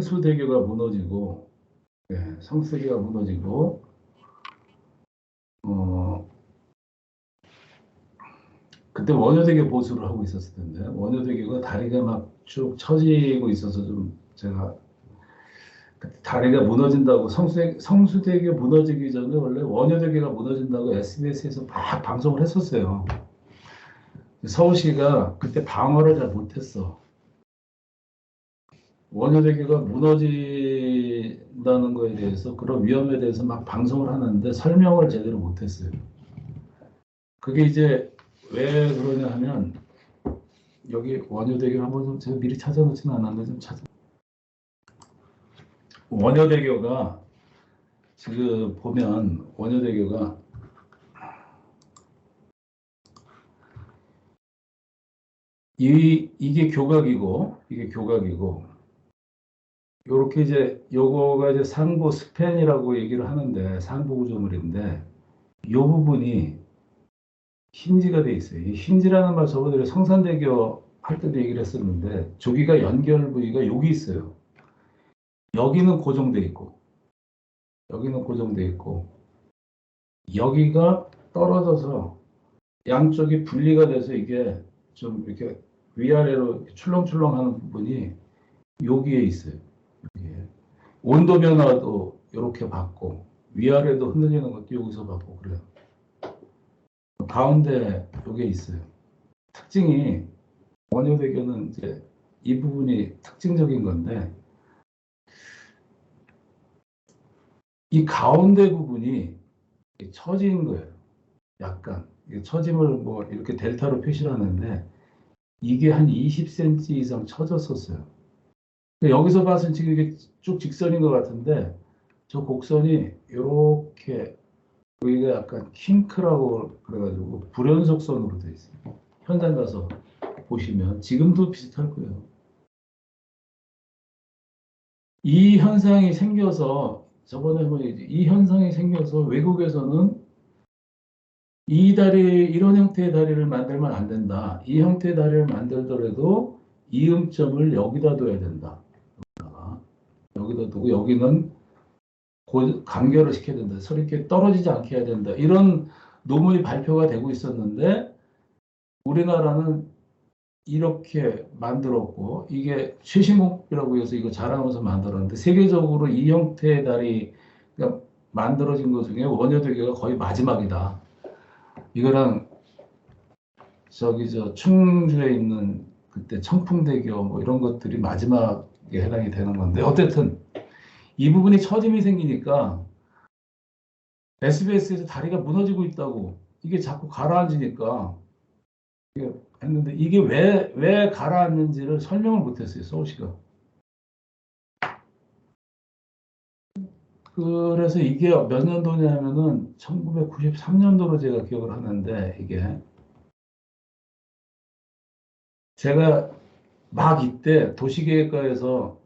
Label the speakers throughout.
Speaker 1: 성수대교가 무너지고 예, 성수대교가 무너지고 어 그때 원효대교 보수를 하고 있었을 텐데 원효대교가 다리가 막 쭉 처지고 있어서 좀 제가 다리가 무너진다고 성수대, 성수대교 무너지기 전에 원래 원효대교가 무너진다고 SBS에서 막 방송을 했었어요. 서울시가 그때 방어를 잘 못했어. 원효대교가 무너진다는 거에 대해서 그런 위험에 대해서 막 방송을 하는데 설명을 제대로 못했어요. 그게 이제 왜 그러냐 하면 여기 원효대교 한번 좀 제가 미리 찾아놓지는 않았는데 좀 찾아. 원효대교가 지금 보면 원효대교가 이 이게 교각이고 이게 교각이고 요렇게 이제 요거가 이제 상부 스팬이라고 얘기를 하는데 상부 구조물인데 요 부분이 힌지가 돼 있어요. 이 힌지라는 말 저번에 성산대교 할 때도 얘기를 했었는데 조기가 연결 부위가 여기 있어요. 여기는 고정돼 있고 여기는 고정돼 있고 여기가 떨어져서 양쪽이 분리가 돼서 이게 좀 이렇게 위아래로 출렁출렁하는 부분이 여기에 있어요. 여기에. 온도 변화도 이렇게 받고 위아래도 흔들리는 것도 여기서 받고 그래요. 가운데 여기에 있어요. 특징이 원효대교는 이제 이 부분이 특징적인 건데 이 가운데 부분이 처진 거예요. 약간 이게 처짐을 뭐 이렇게 델타로 표시를 하는데 이게 한 20cm 이상 처졌었어요. 여기서 때 지금 이게 쭉 직선인 것 같은데 저 곡선이 이렇게 여기가 약간 킹크라고 그래가지고 불연속선으로 되어 있어요. 현장 가서 보시면 지금도 비슷할 거예요. 이 현상이 생겨서 저번에 뭐이 현상이 생겨서 외국에서는 이 다리 이런 형태의 다리를 만들면 안 된다. 이 형태의 다리를 만들더라도 이음점을 여기다 둬야 된다. 여기다 두고 여기는 고, 간결을 시켜야 된다. 이렇게 떨어지지 않게 해야 된다. 이런 논문이 발표가 되고 있었는데 우리나라는 이렇게 만들었고 이게 최신공이라고 해서 이거 자랑하면서 만들었는데 세계적으로 이 형태의 다리 가 만들어진 것 중에 원효대교가 거의 마지막이다. 이거랑 저기 저 충주에 있는 그때 청풍대교 뭐 이런 것들이 마지막에 해당이 되는 건데 어쨌든 이 부분이 처짐이 생기니까 SBS에서 다리가 무너지고 있다고 이게 자꾸 가라앉으니까 했는데 이게 왜, 왜 가라앉는지를 설명을 못했어요, 서울시가. 그래서 이게 몇 년도냐면은 1993년도로 제가 기억을 하는데 이게 제가 막 이때 도시계획과에서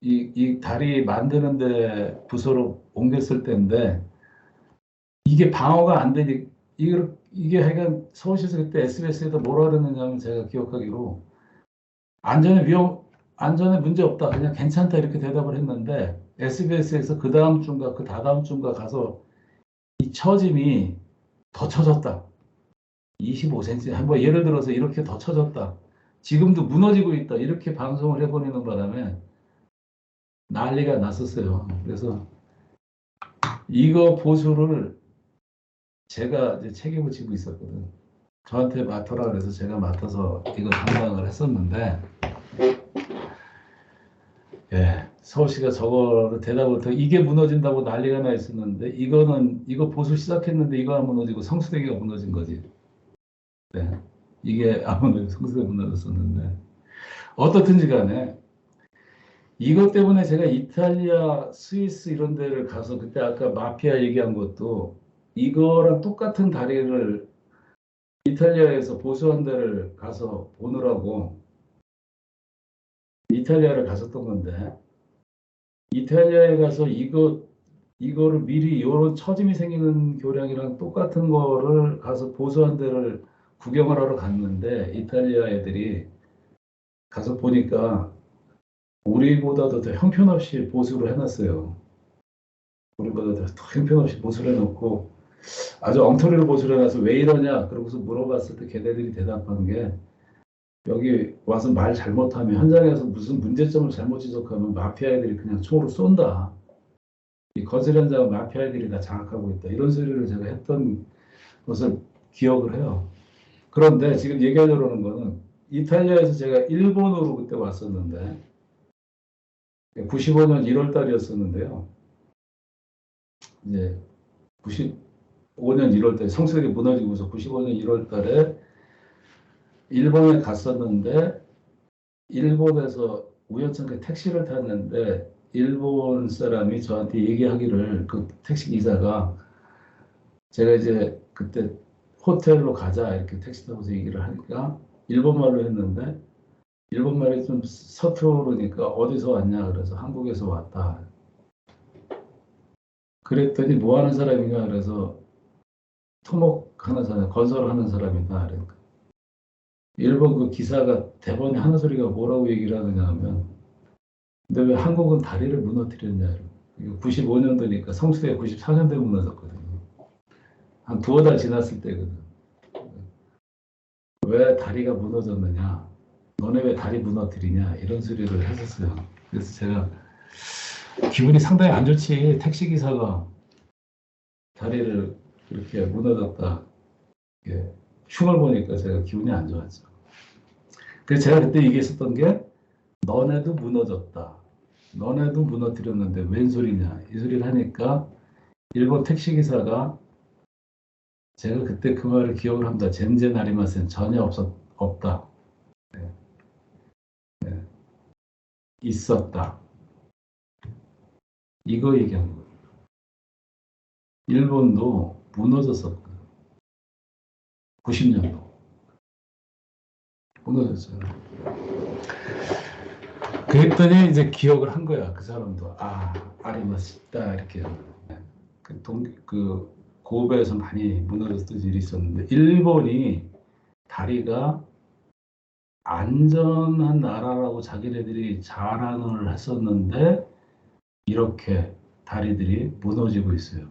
Speaker 1: 이, 이 다리 만드는데 부서로 옮겼을 때인데 이게 방어가 안 되니 이걸 이게 하여간 서울시에서 그때 SBS에다 뭐라 그랬느냐면 제가 기억하기로 안전에 위험 안전에 문제 없다 그냥 괜찮다 이렇게 대답을 했는데 SBS에서 그 다음 주인가 그 다다음 주인가 가서 이 처짐이 더 처졌다. 25cm 한번 예를 들어서 이렇게 더 처졌다 지금도 무너지고 있다 이렇게 방송을 해버리는 바람에 난리가 났었어요 그래서 이거 보수를 제가 이제 책임을 지고 있었거든. 저한테 맡아라 그래서 제가 맡아서 이거 담당을 했었는데, 예, 서울시가 저거를 대답을 더 이게 무너진다고 난리가 나 있었는데, 이거는 이거 보수 시작했는데 이거 안 무너지고 성수대교가 무너진 거지. 네, 이게 아무래도 성수대가 무너졌었는데. 어떻든지 간에 이것 때문에 제가 이탈리아, 스위스 이런 데를 가서 그때 아까 마피아 얘기한 것도 이거랑 똑같은 다리를 이탈리아에서 보수한 데를 가서 보느라고 이탈리아를 갔었던 건데 이탈리아에 가서 이거 이거를 미리 이런 처짐이 생기는 교량이랑 똑같은 거를 가서 보수한 데를 구경을 하러 갔는데 이탈리아 애들이 가서 보니까 우리보다도 더 형편없이 보수를 해놨어요. 우리보다 더 형편없이 보수를 해놓고 아주 엉터리로 보수를 해놔서 왜 이러냐 그러고서 물어봤을 때 걔네들이 대답한 게 여기 와서 말 잘못하면 현장에서 무슨 문제점을 잘못 지적하면 마피아 애들이 그냥 총으로 쏜다. 이 건설 현장은 마피아 애들이 다 장악하고 있다. 이런 소리를 제가 했던 것을 기억을 해요. 그런데 지금 얘기하려고 하는 거는 이탈리아에서 제가 일본으로 그때 왔었는데 95년 1월 달이었었는데요. 이제 95년 1월 달 성수역이 무너지고서 95년 1월 달에 일본에 갔었는데 일본에서 우연찮게 택시를 탔는데 일본 사람이 저한테 얘기하기를 그 택시 기사가 제가 이제 그때 호텔로 가자. 이렇게 택시 타고서 얘기를 하니까 일본말로 했는데 일본말이 좀 서투르니까 어디서 왔냐 그래서 한국에서 왔다. 그랬더니 뭐 하는 사람인가 그래서 토목하는 사람 건설하는 사람이다 그러니까. 일본 그 기사가 대본에 하는 소리가 뭐라고 얘기를 하느냐 하면 근데 왜 한국은 다리를 무너뜨렸냐 이거 95년도니까 성수대 94년도에 무너졌거든요 한 두어 달 지났을 때거든. 왜 다리가 무너졌느냐? 너네 왜 다리 무너뜨리냐? 이런 소리를 했었어요. 그래서 제가 기분이 상당히 안 좋지. 택시 기사가 다리를 이렇게 무너졌다. 이렇게 흉을 보니까 제가 기분이 안 좋았죠. 그래서 제가 그때 얘기했었던 게 너네도 무너졌다. 너네도 무너뜨렸는데 웬 소리냐? 이 소리를 하니까 일본 택시기사가 제가 그때 그 말을 기억을 합니다. 젠제 나리마센 전혀 없었, 없다. 네. 네. 있었다. 이거 얘기한 거예요. 일본도 무너졌었거든요. 90년도 무너졌어요. 그랬더니 이제 기억을 한 거야 그 사람도 아 아리마스다 이렇게 그, 동, 그 고베에서 많이 무너졌던 일이 있었는데 일본이 다리가 안전한 나라라고 자기네들이 자랑을 했었는데 이렇게 다리들이 무너지고 있어요.